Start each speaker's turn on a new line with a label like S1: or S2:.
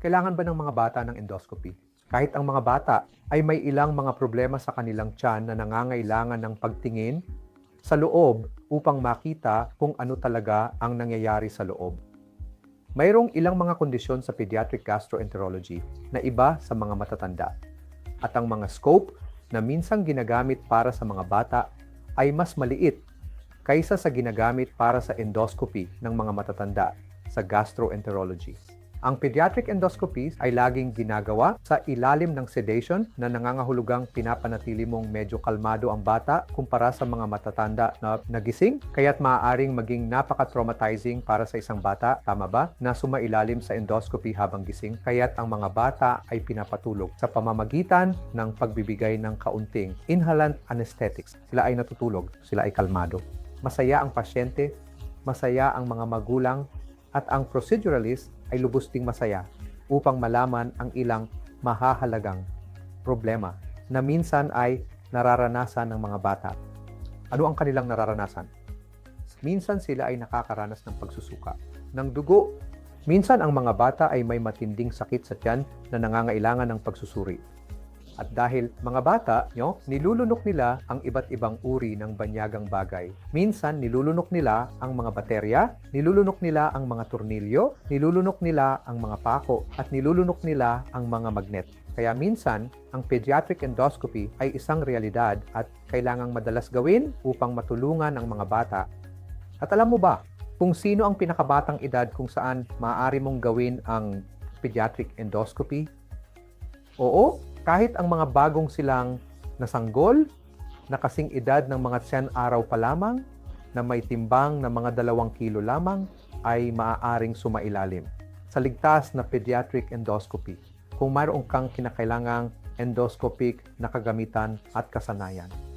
S1: Kailangan ba ng mga bata ng endoscopy? Kahit ang mga bata ay may ilang mga problema sa kanilang tiyan na nangangailangan ng pagtingin sa loob upang makita kung ano talaga ang nangyayari sa loob. Mayroong ilang mga kondisyon sa pediatric gastroenterology na iba sa mga matatanda. At ang mga scope na minsang ginagamit para sa mga bata ay mas maliit kaysa sa ginagamit para sa endoscopy ng mga matatanda sa gastroenterology. Ang pediatric endoscopies ay laging ginagawa sa ilalim ng sedation na nangangahulugang pinapanatili mong medyo kalmado ang bata kumpara sa mga matatanda na nagising, kaya't maaaring maging napaka-traumatizing para sa isang bata, tama ba, na sumailalim sa endoscopy habang gising, kaya't ang mga bata ay pinapatulog sa pamamagitan ng pagbibigay ng kaunting inhalant anesthetics. Sila ay natutulog, sila ay kalmado. Masaya ang pasyente, masaya ang mga magulang, at ang proceduralist ay lubos ding masaya upang malaman ang ilang mahahalagang problema na minsan ay nararanasan ng mga bata. Ano ang kanilang nararanasan? Minsan sila ay nakakaranas ng pagsusuka ng dugo. Minsan ang mga bata ay may matinding sakit sa tiyan na nangangailangan ng pagsusuri. At dahil mga bata, nyo, nilulunok nila ang iba't ibang uri ng banyagang bagay. Minsan, nilulunok nila ang mga baterya, nilulunok nila ang mga tornilyo, nilulunok nila ang mga pako, at nilulunok nila ang mga magnet. Kaya minsan, ang pediatric endoscopy ay isang realidad at kailangang madalas gawin upang matulungan ang mga bata. At alam mo ba, kung sino ang pinakabatang edad kung saan maaari mong gawin ang pediatric endoscopy? Oo, kahit ang mga bagong silang nasanggol, na kasing edad ng mga 10 araw pa lamang, na may timbang na mga dalawang kilo lamang, ay maaaring sumailalim sa ligtas na pediatric endoscopy kung mayroon kang kinakailangang endoscopic na kagamitan at kasanayan.